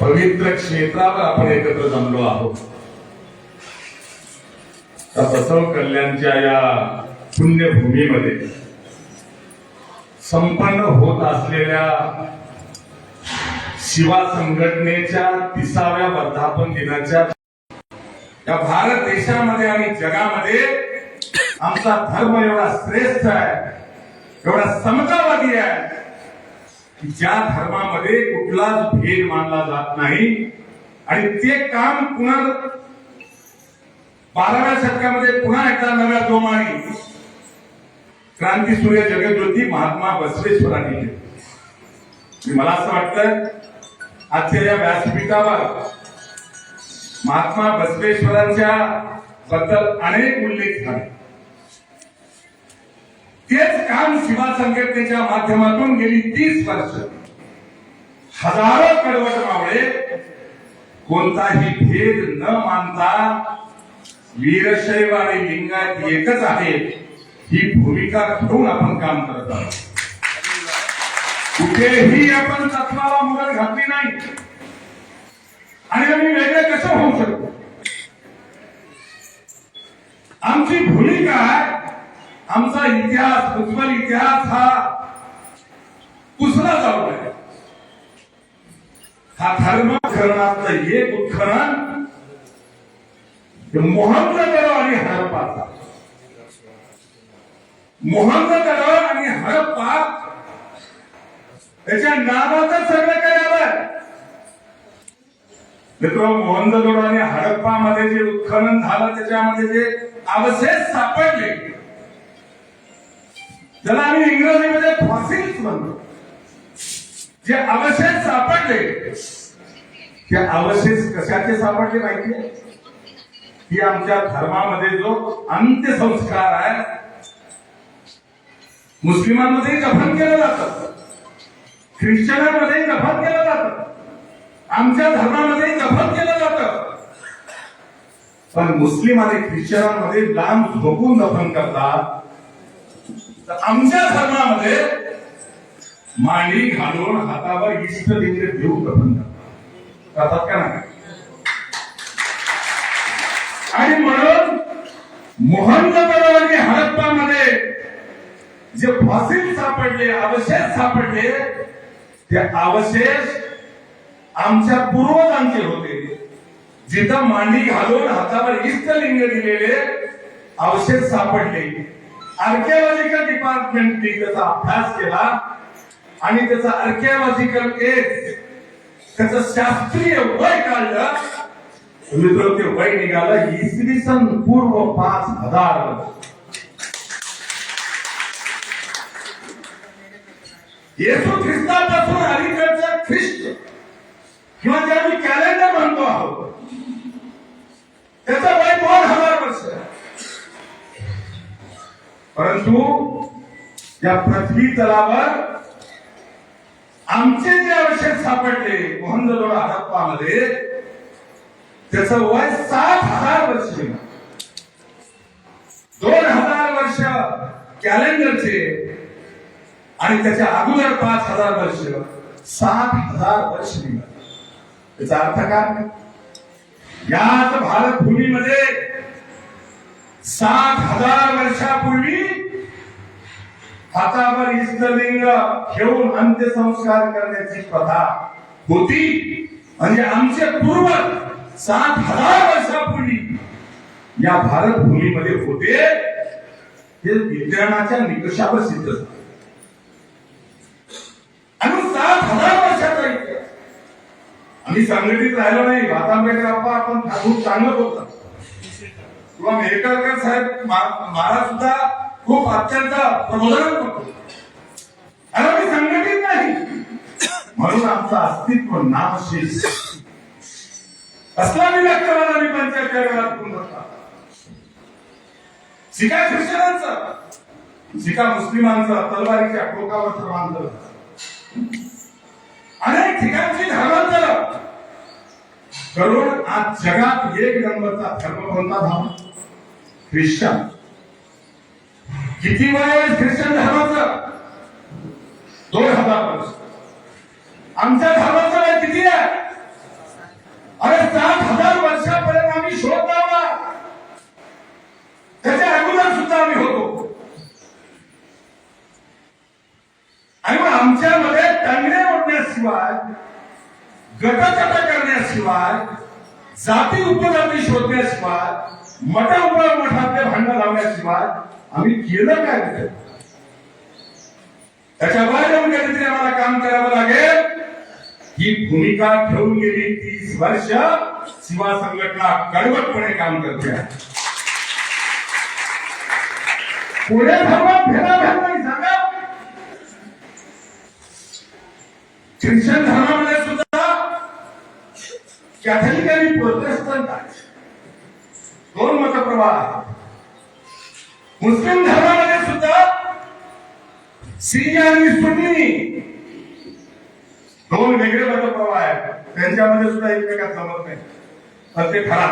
पवित्र क्षेत्रावर आपण एकत्र जमलो आहोत. त्या बसव कल्याणच्या या पुण्यभूमीमध्ये संपन्न होत असलेल्या शिवा संघटनेच्या तिसाव्या वर्धापन दिनाच्या या भारत देशामध्ये आणि जगामध्ये आमचा धर्म एवढा श्रेष्ठ आहे एवढा समतावादी आहे. ज्या धर्मामध्ये कुठलाच भेद मानला जात नाही आणि ते काम पुन्हा बाराव्या शतकामध्ये पुन्हा एकदा नव्या जोमाने क्रांतीसूर्य जगज्योती महात्मा बसवेश्वरांनी केली. मला असं वाटतं आजच्या या व्यासपीठावर महात्मा बसवेश्वरांच्या बद्दल अनेक उल्लेख झाले. तेच काम शिवा संघटनेच्या माध्यमातून गेली तीस वर्ष. हजारो कडवट मावळे कोणताही भेद न मानता वीरशैव आणि लिंगायत एकच आहे ही भूमिका घेऊन आपण काम करत आहोत. कुठेही आपण तत्वाला मुदत घातली नाही. आणि आम्ही वेगळे कसं होऊ शकतो आमची भूमिका आमचा इतिहास उज्ज्वल इतिहास हा पुसला जाऊ नये. हा धर्म उत्खननातलं एक उत्खनन हे आणि हरप्पाचा. मोहनजोदडो आणि हरप्पा त्याच्या नावाचं सगळं काही आलंय मित्र मोहनजोदडो आणि हडप्पामध्ये जे उत्खनन झालं त्याच्यामध्ये जे अवशेष सापडले ज्याला आम्ही इंग्रजीमध्ये फॉसिल्स म्हणतो. जे अवशेष सापडले ते अवशेष कशाचे सापडले माहितीये की आमच्या धर्मामध्ये जो अंत्यसंस्कार आहे मुस्लिमांमध्ये कफन केलं जातं. ख्रिश्चनांमध्ये कफन केलं जातं. आमच्या धर्मामध्ये कफन केलं जातं. पण मुस्लिम आणि ख्रिश्चनांमध्ये लांब झोपून दफन करतात तर आमच्या धर्मामध्ये मांडी घालून हातावर इष्टलिंग देऊ प्रबंध करतात. का नाही? आणि म्हणून मोहनजोदडो आणि हडप्पामध्ये जे फॉसिल सापडले अवशेष सापडले ते अवशेष आमच्या पूर्वजांचे होते. जिथं मांडी घालून हातावर इष्टलिंग दिलेले अवशेष सापडले. आर्किओलॉजिकल डिपार्टमेंटने त्याचा अभ्यास केला. आणि त्याचा आर्किओलॉजिकल एज त्याचं शास्त्रीय वय काढलं. मित्र ते वय निघालं. इसवी सन पूर्व पाच हजार. येसू ख्रिस्तापासून अलीकडचं ख्रिस्त किंवा जे आम्ही कॅलेंडर म्हणतो आहोत त्याचं वय दोन हजार वर्ष आहे. परंतु या पृथ्वी तलावर आमचे जे अवशेष सापडले मोहनजोदडो हडप्पामध्ये त्याच वय सात हजार वर्ष दोन हजार वर्ष कॅलेंडरचे आणि त्याच्या अगोदर पाच हजार वर्ष सात हजार वर्ष निघाले. त्याचा अर्थ काय? याच भारत भूमीमध्ये सात हजार वर्षापूर्वी हातावर इष्टलिंग ठेवून अंत्यसंस्कार करण्याची प्रथा होती. म्हणजे आमचे पूर्वज सात हजार वर्षापूर्वी या भारत भूमीमध्ये होते. हे विज्ञानाच्या निकषावर सिद्ध झाले. आणि सात हजार वर्षाचा इतिहास. आम्ही संघटित राहिलो नाही. आंबेडकर अप्पा आपण खूप चांगलं होता. किंवा मेहकरकर साहेब महाराज सुद्धा खूप अत्यंत प्रबोधन करतो आणि आम्ही संघटित नाही. म्हणून आमचं अस्तित्व नामशेष असला विलक्षणाला मी पंचायत घरात होता शिका ख्रिश्चनांचं शिका मुस्लिमांचं तलवारीच्या टोकावर धर्मांतर. अनेक ठिकाणची धर्मांतर. करून आज जगात एक नंबरचा धर्म कोणता धर्म ख्रिश्चन. किती वय ख्रिश्चन धर्माचं? दोन हजार वर्ष. आमच्या धर्माचं वय किती आहे? अरे सात हजार वर्षापर्यंत आम्ही शोध लावला त्याच्या अगोदर सुद्धा आम्ही होतो. आणि मग आमच्यामध्ये टांगणे ओढण्याशिवाय गटचटा करण्याशिवाय जाती उपजाती शोधण्याशिवाय मठावर मठातले भांडण लावण्याशिवाय आम्ही केलं काय त्याच्या बाहेर येऊन काहीतरी आम्हाला काम करावं लागेल. ही भूमिका ठेवून गेली तीस वर्ष शिवा संघटना कडवटपणे काम करते. पुढे धर्मात भेदाभेद नाही सांगा. ख्रिश्चन धर्मामध्ये सुद्धा कॅथलिक आणि प्रोटेस्टंट आहे. दोन मुस्लिम धर्मामध्ये सुद्धा सिया आणि सुन्नी दोन वेगळे मतप्रवाह आहेत. त्यांच्यामध्ये सुद्धा एकमेकात जमत नाही तर ते खरा